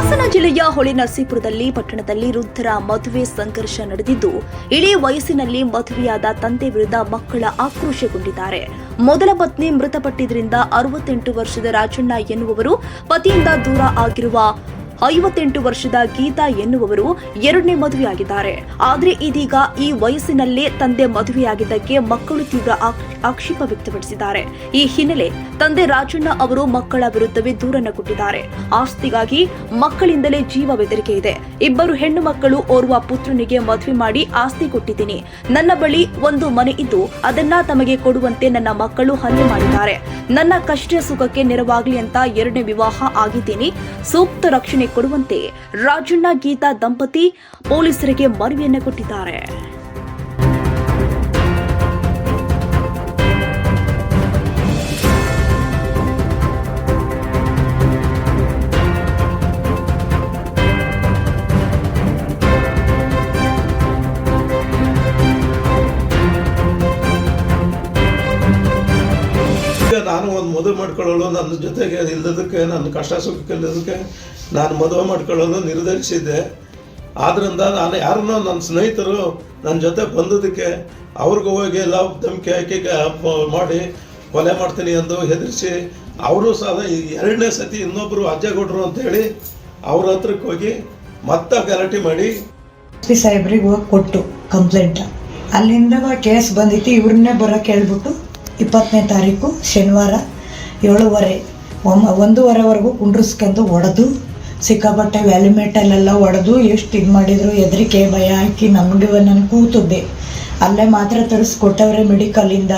ಹಾಸನ ಜಿಲ್ಲೆಯ ಹೊಳೆನರಸೀಪುರದಲ್ಲಿ ಪಟ್ಟಣದಲ್ಲಿ ವೃದ್ಧರ ಮದುವೆ ಸಂಘರ್ಷ ನಡೆದಿದ್ದು ಇಳಿ ವಯಸ್ಸಿನಲ್ಲಿ ಮದುವೆಯಾದ ತಂದೆ ವಿರುದ್ಧ ಮಕ್ಕಳ ಆಕ್ರೋಶಗೊಂಡಿದ್ದಾರೆ. ಮೊದಲ ಪತ್ನಿ ಮೃತಪಟ್ಟಿದ್ದರಿಂದ ಅರವತ್ತೆಂಟು ವರ್ಷದ ರಾಜಣ್ಣ ಎನ್ನುವವರು ಪತಿಯಿಂದ ದೂರ ಆಗಿರುವ ಐವತ್ತೆಂಟು ವರ್ಷದ ಗೀತಾ ಎನ್ನುವವರು ಎರಡನೇ ಮದುವೆಯಾಗಿದ್ದಾರೆ. ಆದರೆ ಇದೀಗ ಈ ವಯಸ್ಸಿನಲ್ಲೇ ತಂದೆ ಮದುವೆಯಾಗಿದ್ದಕ್ಕೆ ಮಕ್ಕಳು ತೀವ್ರ ಆಕ್- ಆಕ್ಷೇಪ ವ್ಯಕ್ತಪಡಿಸಿದ್ದಾರೆ. ಈ ಹಿನ್ನೆಲೆ ತಂದೆ ರಾಜಣ್ಣ ಅವರು ಮಕ್ಕಳ ವಿರುದ್ಧವೇ ದೂರನ್ನ ಕೊಟ್ಟಿದ್ದಾರೆ. ಆಸ್ತಿಗಾಗಿ ಮಕ್ಕಳಿಂದಲೇ ಜೀವ ಬೆದರಿಕೆ ಇದೆ. ಇಬ್ಬರು ಹೆಣ್ಣು ಮಕ್ಕಳು ಓರ್ವ ಪುತ್ರನಿಗೆ ಮದುವೆ ಮಾಡಿ ಆಸ್ತಿ ಕೊಟ್ಟಿದ್ದೀನಿ. ನನ್ನ ಬಳಿ ಒಂದು ಮನೆ ಇದ್ದು ಅದನ್ನ ತಮಗೆ ಕೊಡುವಂತೆ ನನ್ನ ಮಕ್ಕಳು ಹಲ್ಲೆ ಮಾಡಿದ್ದಾರೆ. ನನ್ನ ಕಷ್ಟ ಸುಖಕ್ಕೆ ನೆರವಾಗ್ಲಿ ಅಂತ ಎರಡನೇ ವಿವಾಹ ಆಗಿದ್ದೀನಿ. ಸೂಕ್ತ ರಕ್ಷಣೆ ಕೊಡುವಂತೆ ರಾಜಣ್ಣ ಗೀತಾ ದಂಪತಿ ಪೊಲೀಸರಿಗೆ ಮನವಿಯನ್ನು ಕೊಟ್ಟಿದ್ದಾರೆ. ನಾನು ಒಂದು ಮದುವೆ ಮಾಡ್ಕೊಳ್ಳಲು ನನ್ನ ಜೊತೆಗೆ ಇಲ್ಲದಕ್ಕೆ, ನನ್ನ ಕಷ್ಟ ಸುಖಕ್ಕೆ ನಾನು ಮದುವೆ ಮಾಡ್ಕೊಳ್ಳಲು ನಿರ್ಧರಿಸಿದ್ದೆ. ಆದ್ದರಿಂದ ನಾನು ಯಾರನ್ನೋ ನನ್ನ ಸ್ನೇಹಿತರು ನನ್ನ ಜೊತೆ ಬಂದದಕ್ಕೆ ಅವ್ರಿಗೂ ಹೋಗಿ ಲವ್ ಧಮಕಿ ಹಾಕಿ ಮಾಡಿ ಕೊಲೆ ಮಾಡ್ತೀನಿ ಎಂದು ಹೆದರಿಸಿ ಅವರು ಸಹ ಎರಡನೇ ಸತಿ ಇನ್ನೊಬ್ಬರು ಅಜ್ಜಗೌಡರು ಅಂತೇಳಿ ಅವ್ರ ಹತ್ರಕ್ಕೆ ಹೋಗಿ ಮತ್ತೆ ಗಲಾಟೆ ಮಾಡಿ. ಪಿ ಸಾಹೇಬ್ರಿಗೆ ಹೋಗಿ ಕೊಟ್ಟು ಕಂಪ್ಲೇಂಟ್ ಅಲ್ಲಿಂದ ಕೇಸ್ ಬಂದಿತ್ತು, ಇವ್ರನ್ನೇ ಬರೋಕೆ ಹೇಳ್ಬಿಟ್ಟು ಇಪ್ಪತ್ತನೇ ತಾರೀಕು ಶನಿವಾರ ಏಳುವರೆ ಒಮ್ಮ ಒಂದೂವರೆವರೆಗೂ ಕುಂಡ್ರಿಸ್ಕೊಂಡು ಒಡೆದು, ಸಿಕ್ಕಾಪಟ್ಟೆ ವ್ಯಾಲಿಮೇಟಲ್ಲೆಲ್ಲ ಒಡೆದು ಎಷ್ಟು ಇದು ಮಾಡಿದ್ರು ಹೆದರಿಕೆ ಭಯ ಹಾಕಿ ನಮಗೆ ನಾನು ಕೂತಿದ್ದೆ. ಅಲ್ಲೇ ಮಾತ್ರ ತರಿಸ್ಕೊಟ್ಟವ್ರೆ ಮೆಡಿಕಲಿಂದ